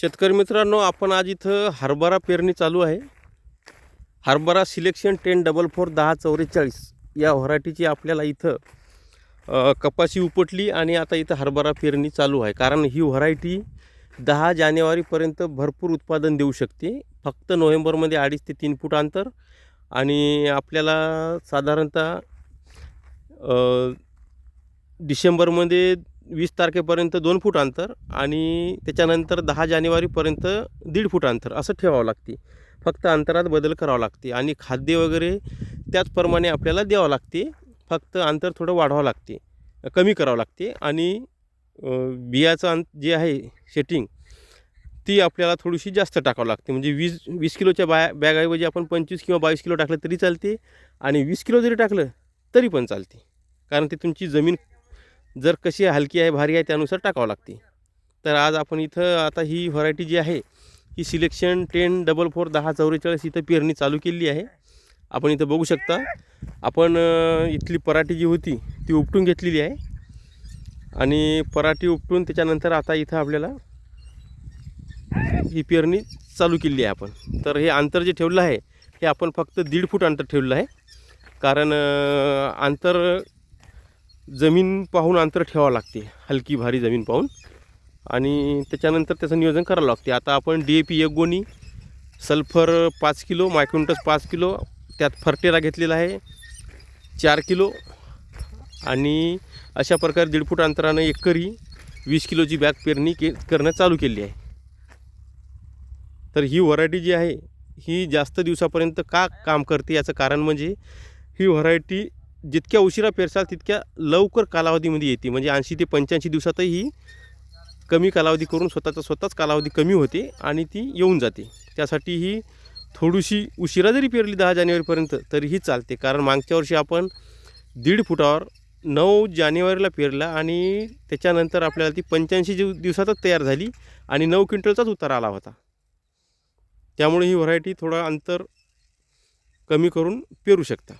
शेतकरी मित्रांनो आपण आज इथं हरभरा पेरणी चालू आहे. हरभरा सिलेक्शन टेन डबल फोर दहा चौवेचाळीस या व्हरायटीची आपल्याला इथं कपाशी उपटली आणि आता इथं हरभरा पेरणी चालू आहे. कारण ही व्हरायटी दहा जानेवारीपर्यंत भरपूर उत्पादन देऊ शकते. फक्त नोव्हेंबरमध्ये अडीच ते तीन फूट अंतर आणि आपल्याला साधारणतः डिसेंबरमध्ये वीस तारखेपर्यंत दोन फूट अंतर आणि त्याच्यानंतर दहा जानेवारीपर्यंत दीड फूट अंतर असं ठेवावं लागते. फक्त अंतरात बदल करावा लागते आणि खाद्य वगैरे त्याचप्रमाणे आपल्याला द्यावं लागते. फक्त अंतर थोडं वाढवावं लागते कमी करावं लागते आणि बियाचं अंत जे आहे सेटिंग ती आपल्याला थोडीशी जास्त टाकावं लागते. म्हणजे वीस वीस किलोच्या बॅ बॅगऐवजी आपण पंचवीस किंवा बावीस किलो टाकलं तरी चालते आणि वीस किलो जरी टाकलं तरी पण चालते. कारण ते तुमची जमीन जर कशी हलकी आहे भारी आहे त्यानुसार टाकावं लागते. तर आज आपण इथं आता ही व्हरायटी जी आहे ही सिलेक्शन टेन डबल फोर दहा चौवेचाळीस इथं पेरणी चालू केलेली आहे. आपण इथं बघू शकता आपण इथली पराठी जी होती ती उपटून घेतलेली आहे. आणि पराठी उपटून त्याच्यानंतर आता इथं आपल्याला ही पेरणी चालू केलेली आहे आपण. तर हे अंतर जे ठेवलं आहे हे आपण फक्त दीड फूट अंतर ठेवलं आहे. कारण अंतर जमीन पाहून अंतर ठेवावं लागते. हलकी भारी जमीन पाहून. आणि त्याच्यानंतर त्याचं नियोजन करावं लागते. आता आपण डी ए पी एक गोणी सल्फर पाच किलो मायक्रोन्टस पाच किलो त्यात फर्टेरा घेतलेला आहे चार किलो. आणि अशा प्रकारे दीड फूट अंतरानं एकरी वीस किलोची बॅग पेरणी के करणं चालू केली आहे. तर ही व्हरायटी जी आहे ही जास्त दिवसापर्यंत का काम करते याचं कारण म्हणजे ही व्हरायटी जितक्या उशिरा पेरसाल तितक्या लवकर कालावधीमध्ये येते. म्हणजे ऐंशी ते पंच्याऐंशी दिवसातही ही कमी कालावधी करून स्वतःचा स्वतःच कालावधी कमी होते आणि ती येऊन जाते. त्यासाठी ही थोडीशी उशिरा जरी पेरली दहा जानेवारीपर्यंत तरीही चालते. कारण मागच्या वर्षी आपण दीड फुटावर नऊ जानेवारीला पेरला आणि त्याच्यानंतर आपल्याला ती पंच्याऐंशी दिव दिवसातच तयार झाली आणि नऊ क्विंटलचाच उतार आला होता. त्यामुळे ही व्हरायटी थोडं अंतर कमी करून पेरू शकता.